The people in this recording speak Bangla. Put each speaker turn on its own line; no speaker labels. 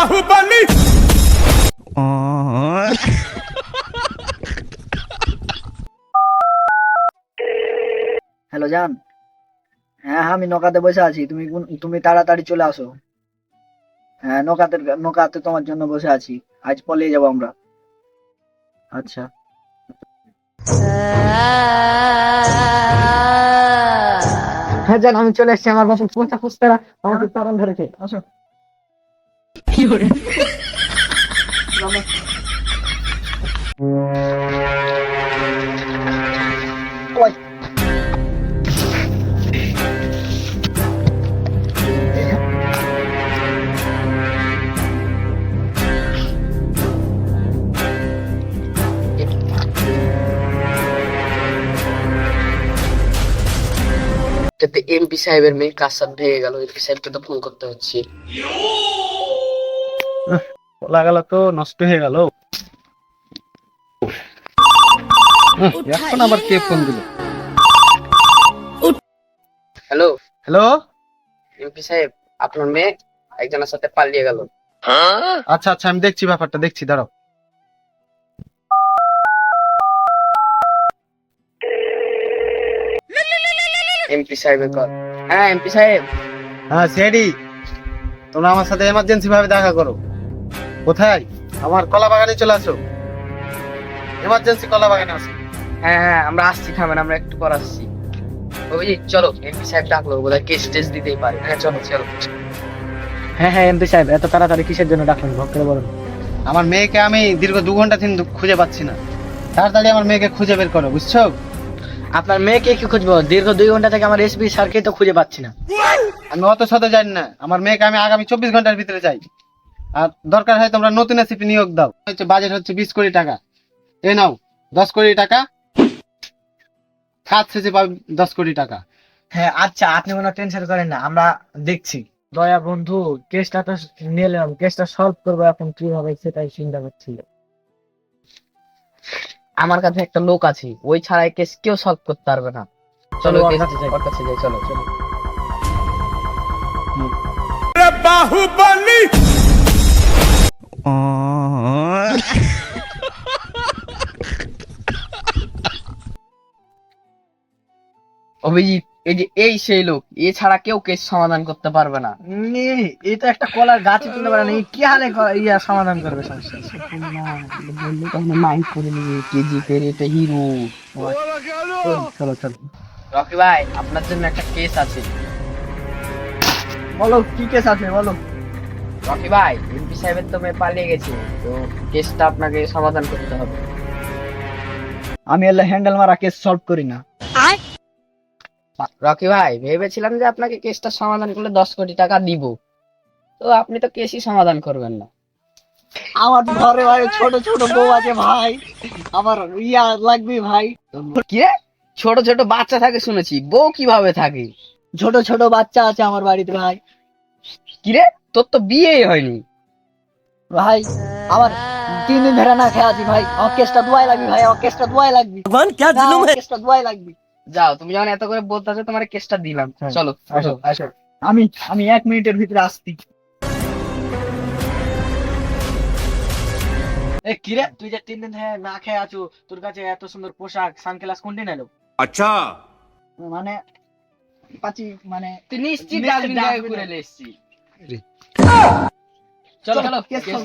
বাহুবলী।
হ্যালো জান। হ্যাঁ, হ্যাঁ আমি নৌকাতে বসে আছি। তুমি তুমি তাড়াতাড়ি চলে আসো। হ্যাঁ নৌকাতে নৌকাতে তোমার জন্য বসে আছি। আজ পলিয়ে যাব আমরা। আচ্ছা। হ্যাঁ জান আমি চলে এসেছি আমার বাসন পঞ্চাশ টাকা আমাকে তারণ ধরেছে আসো।
এমপি সাহেবের মেয়ে কাজ ভেঙে গেল এমপি সাহেবকে তো ফোন করতে হচ্ছে
গেল তো নষ্ট হয়ে গেল। এখন আবার কে ফোন দিল?
হ্যালো
হ্যালো
এমপি সাহেব আপনার মেয়ে একজনের সাথে পালিয়ে গেল।
আচ্ছা আচ্ছা আমি দেখছি ব্যাপারটা দেখছি দাঁড়াও।
এমপি সাহেবের কল হ্যাঁ এমপি সাহেব।
হ্যাঁ সেডি তোমরা আমার সাথে এমার্জেন্সি ভাবে দেখা করো। কোথায়? আমার কলা বাগানে চলে আসো। এমার্জেন্সি কলা বাগানে আসো।
হ্যাঁ হ্যাঁ আমরা আসছি থামেন আমরা একটু পর আসছি। ওই চলো এমপি সাহেব ডাকলো বোধহয় কেস টেস দিতেই পারে। হ্যাঁ চলো চলো।
হ্যাঁ হ্যাঁ এমপি সাহেব এত তাড়াতাড়ি কিসের জন্য ডাকলেন? বলুন।
আমার মেয়েকে আমি দীর্ঘ দু ঘণ্টা দিন খুঁজে পাচ্ছি না। তাড়াতাড়ি আমার মেয়েকে খুঁজে বের করো বুঝছ?
আপনার মেয়েকে কি খুঁজবো? দীর্ঘ দুই ঘণ্টা থেকে আমার এসপি স্যারকে তো খুঁজে পাচ্ছি না।
আমি অত শত জানি না। আমার মেয়েকে আমি আগামী চব্বিশ ঘণ্টার ভিতরে চাই। আর দরকার হয় তোমরা নতুন এসিপি নিয়োগ দাও। হচ্ছে বাজেট হচ্ছে বিশ কোটি টাকা। এ নাও দশ কোটি টাকা। কাজ শেষে পাবে দশ কোটি টাকা।
হ্যাঁ আচ্ছা আপনি কোনো টেনশন করেন না আমরা দেখছি। দয়া বন্ধু কেসটা তো নিলাম কেসটা সলভ করব এখন কীভাবে সেটাই চিন্তা করছি।
আমার কাছে একটা লোক আছে ওই ছাড়াই কেস কেউ সলভ করতে পারবে না। চলো
ওর কাছে যাই
চলো চলো।
বাহুবলী
অভিজিৎ এই যে এই সেই লোক এ ছাড়া কেউ কেস সমাধান করতে পারবে না।
এই তো একটা কলার গাছ তুলতে পারে না কি হালে ইয়া সমাধান করবে সমস্যা
মাইন্ড করে নিবে কেজি ফের এটা হিরো
চলো চলো
রকি ভাই আপনার জন্য একটা কেস আছে।
বলো কি কেস আছে বলো।
রকি ভাই এমপি সাহেবের তো মেয়ে পালিয়ে গেছে তো কেসটা আপনাকে সমাধান করতে হবে।
আমি এলে হ্যান্ডেল মারা কেস সলভ করি না।
রকি ভাই ভেবেছিলাম যে আপনাকে কেসটা সমাধান করলে দশ কোটি টাকা দিব। তো আপনি তো কেসই সমাধান করবেন না।
আমার ঘরে ভাই ছোট ছোট বউ আছে ভাই। আমার ইয়া লাগবে ভাই।
কি রে? ছোট ছোট বাচ্চা থাকে শুনেছি বউ কীভাবে থাকে?
ছোট ছোট বাচ্চা আছে আমার বাড়িতে ভাই।
কি রে? তোর তো বিয়েই হয়নি
ভাই আমার তিন দিন ধরে না খেয়ে আছি ভাই আমার কেসটা দুয়াই লাগবে ভাই আমার কেসটা দুয়াই লাগবে ভগবান কে জুলুম है কেসটা দুয়াই লাগবে
যাও তুমি যখন এত করে বলতেছো তোমার কেসটা দিলাম
হ্যাঁ।
চলো
আসো আসো আমি আমি এক মিনিটের ভিতরে আসছি এ কিরে তুই যে তিন দিন ধরে না খেয়ে আছো তোর কাছে এত সুন্দর পোশাক সানগ্লাস কোনটি নিলো
अच्छा
মানে পাচি মানে
তুই নিশ্চিত
নিশ্চিত
ডাস্টবিন
ডাস্টবিন
জায়গায় ঘুরে এসছি চলো চলো
কেস
কেস